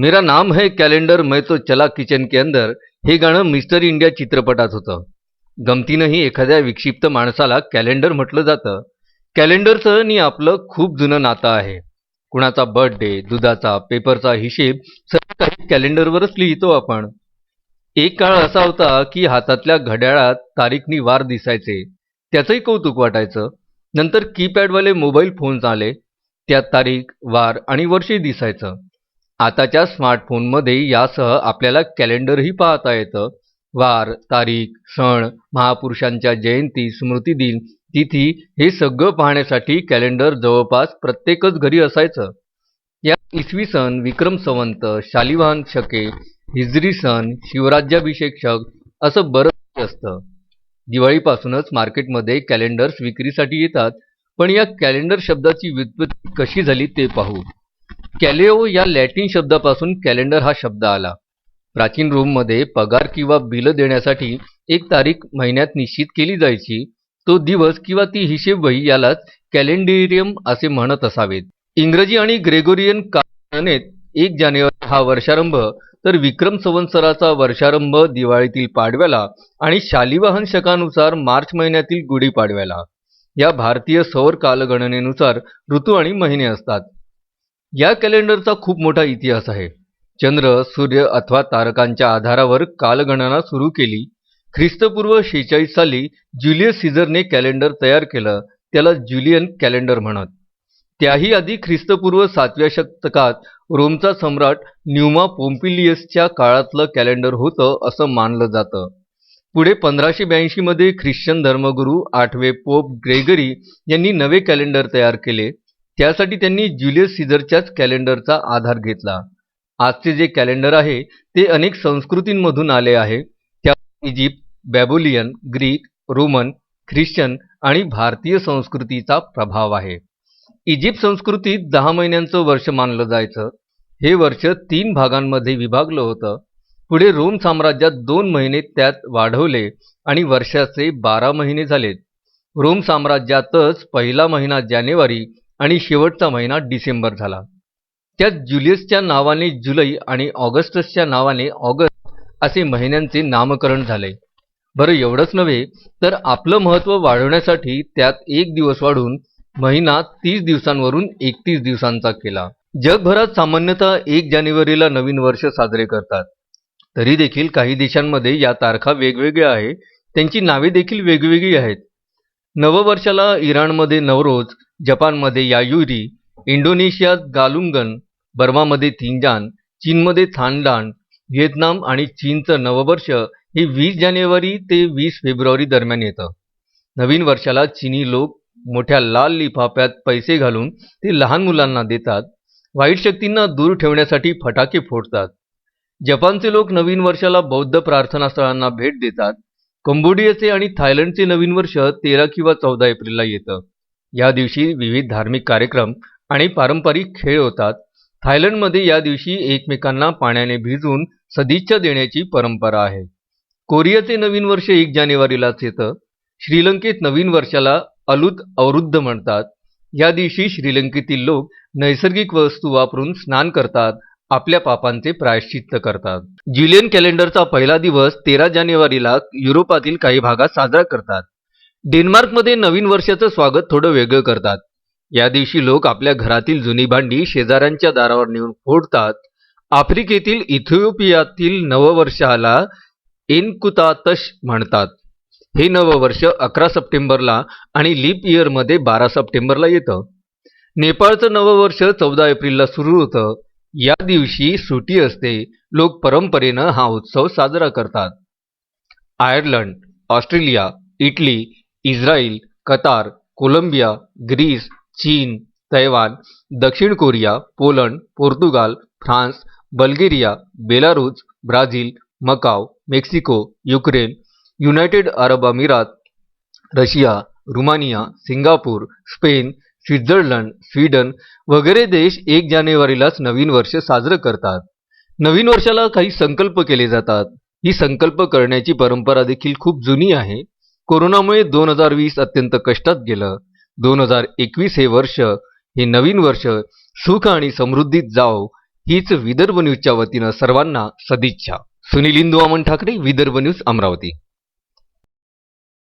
मेरा नाम है कॅलेंडर मैं तो चला किचन के अंदर। हे गाणं मिस्टर इंडिया चित्रपटात होतं. गमतीनंही एखाद्या विक्षिप्त माणसाला कॅलेंडर म्हटलं जातं. कॅलेंडरचं नि आपलं खूप जुनं नातं आहे. कुणाचा बर्थडे दुधाचा पेपरचा हिशेब सर्व काही कॅलेंडरवरच लिहितो आपण. एक काळ असा होता की हातातल्या घड्याळात तारीखनी वार दिसायचे. त्याचंही कौतुक वाटायचं. नंतर कीपॅडवाले मोबाईल फोन्स आले. त्यात तारीख वार आणि वर्षही दिसायचं. आताच्या स्मार्टफोनमध्ये यासह आपल्याला कॅलेंडरही पाहता येतं. वार तारीख सण महापुरुषांच्या जयंती स्मृतिदिन तिथी हे सगळं पाहण्यासाठी कॅलेंडर जवळपास प्रत्येकच घरी असायचं. या इसवी सन विक्रम संवंत शालिवाहन शके हिजरी सण शिवराज्याभिषेक शक असं बरंच असतं. दिवाळीपासूनच मार्केटमध्ये कॅलेंडर्स विक्रीसाठी येतात. पण या कॅलेंडर शब्दाची व्युत्पत्ती कशी झाली ते पाहू. कॅलेओ या लॅटिन शब्दापासून कॅलेंडर हा शब्द आला. प्राचीन रोममध्ये पगार किंवा बिलं देण्यासाठी एक तारीख महिन्यात निश्चित केली जायची. तो दिवस किंवा ती हिशेबवही यालाच कॅलेंडेरियम असे म्हणत असावेत. इंग्रजी आणि ग्रेगोरियन कालगणनेत एक जानेवारी हा वर्षारंभ तर विक्रम संवत्सराचा वर्षारंभ दिवाळीतील पाडव्याला आणि शालिवाहन शकानुसार मार्च महिन्यातील गुढीपाडव्याला. या भारतीय सौर कालगणनेनुसार ऋतू आणि महिने असतात. या कॅलेंडरचा खूप मोठा इतिहास आहे. चंद्र सूर्य अथवा तारकांच्या आधारावर कालगणना सुरू केली. ख्रिस्तपूर्व शेहेचाळीस साली ज्युलियस सीझरने कॅलेंडर तयार केलं त्याला ज्युलियन कॅलेंडर म्हणत. त्याही आधी ख्रिस्तपूर्व सातव्या शतकात रोमचा सम्राट न्यूमा पोम्पिलियसच्या काळातलं कॅलेंडर होतं असं मानलं जातं. पुढे पंधराशे ब्याऐंशीमध्ये ख्रिश्चन धर्मगुरू आठवे पोप ग्रेगरी यांनी नवे कॅलेंडर तयार केले. त्यासाठी त्यांनी ज्युलियस सीझरच्याच कॅलेंडरचा आधार घेतला. आजचे जे कॅलेंडर आहे ते अनेक संस्कृतींमधून आले आहे. त्या Egypt Babylonian Greek Roman Christian आणि भारतीय संस्कृतीचा प्रभाव आहे. इजिप्त संस्कृतीत दहा महिन्यांचं वर्ष मानलं जायचं. हे वर्ष तीन भागांमध्ये विभागलं होतं. पुढे रोम साम्राज्यात दोन महिने त्यात वाढवले आणि वर्षाचे बारा महिने झालेत. रोम साम्राज्यातच पहिला महिना जानेवारी आणि शेवटचा महिना डिसेंबर झाला. त्यात जुलियसच्या नावाने जुलै आणि ऑगस्टसच्या नावाने ऑगस्ट असे महिन्यांचे नामकरण झाले. बरं एवढंच नव्हे तर आपलं महत्त्व वाढवण्यासाठी त्यात एक दिवस वाढून महिना तीस दिवसांवरून एकतीस दिवसांचा केला. जगभरात सामान्यतः एक जानेवारीला नवीन वर्ष साजरे करतात. तरी देखील काही देशांमध्ये या तारखा वेगवेगळ्या आहेत. त्यांची नावे देखील वेगवेगळी आहेत. नववर्षाला इराणमध्ये नवरोज जपानमध्ये यायुरी इंडोनेशियात गालुंगन बर्मामध्ये थिंजान चीनमध्ये थानडान व्हिएतनाम आणि चीनचं नववर्ष हे वीस जानेवारी ते वीस फेब्रुवारी दरम्यान येतं. नवीन वर्षाला चीनी लोक मोठ्या लाल लिफाफ्यात पैसे घालून ते लहान मुलांना देतात वाईट शक्तींना दूर ठेवण्यासाठी फटाके फोडतात. जपानचे लोक नवीन वर्षाला बौद्ध प्रार्थनास्थळांना भेट देतात. कंबोडियाचे आणि थायलंडचे नवीन वर्ष तेरा किंवा चौदा एप्रिलला येतं. या दिवशी विविध धार्मिक कार्यक्रम आणि पारंपरिक खेळ होतात. थायलंडमध्ये या दिवशी एकमेकांना पाण्याने भिजवून सदिच्छा देण्याची परंपरा आहे. कोरियाचे नवीन वर्ष एक जानेवारीलाच येतं. श्रीलंकेत नवीन वर्षाला अलुत अवरुद्ध म्हणतात. या दिवशी श्रीलंकेतील लोक नैसर्गिक वस्तू वापरून स्नान करतात आपल्या पापांचे प्रायश्चित्त करतात. ज्युलियन कॅलेंडरचा पहिला दिवस तेरा जानेवारीला युरोपातील काही भागात साजरा करतात. डेन्मार्कमध्ये नवीन वर्षाचं स्वागत थोडं वेगळं करतात. या दिवशी लोक आपल्या घरातील जुनी भांडी शेजाऱ्यांच्या दारावर नेऊन फोडतात. आफ्रिकेतील इथिओपियातील नववर्षाला एनकुतातश म्हणतात. हे नववर्ष अकरा सप्टेंबरला आणि लीप इयरमध्ये बारा सप्टेंबरला येतं. नेपाळचं नववर्ष चौदा एप्रिलला सुरू होतं. या दिवशी सुटी असते. लोक परंपरेनं हा उत्सव साजरा करतात. Ireland Australia Italy Israel Qatar Colombia Greece चीन तैवान दक्षिण Korea Poland Portugal France Bulgaria Belarus Brazil Macau Mexico Ukraine United Arab Emirates Russia Romania Singapore Spain Switzerland Sweden वगैरे देश एक जानेवारीलाच नवीन वर्ष साजरं करतात. नवीन वर्षाला काही संकल्प केले जातात. ही संकल्प करण्याची परंपरा देखील खूप जुनी आहे. कोरोनामुळे दोन हजार वीस अत्यंत कष्टात गेलं. दोन हजार एकवीस हे वर्ष हे नवीन वर्ष सुख आणि समृद्धीत जाओ हीच विदर्भ न्यूजच्या वतीनं सर्वांना सदिच्छा. सुनील इंदू अमन ठाकरे विदर्भ न्यूज अमरावती.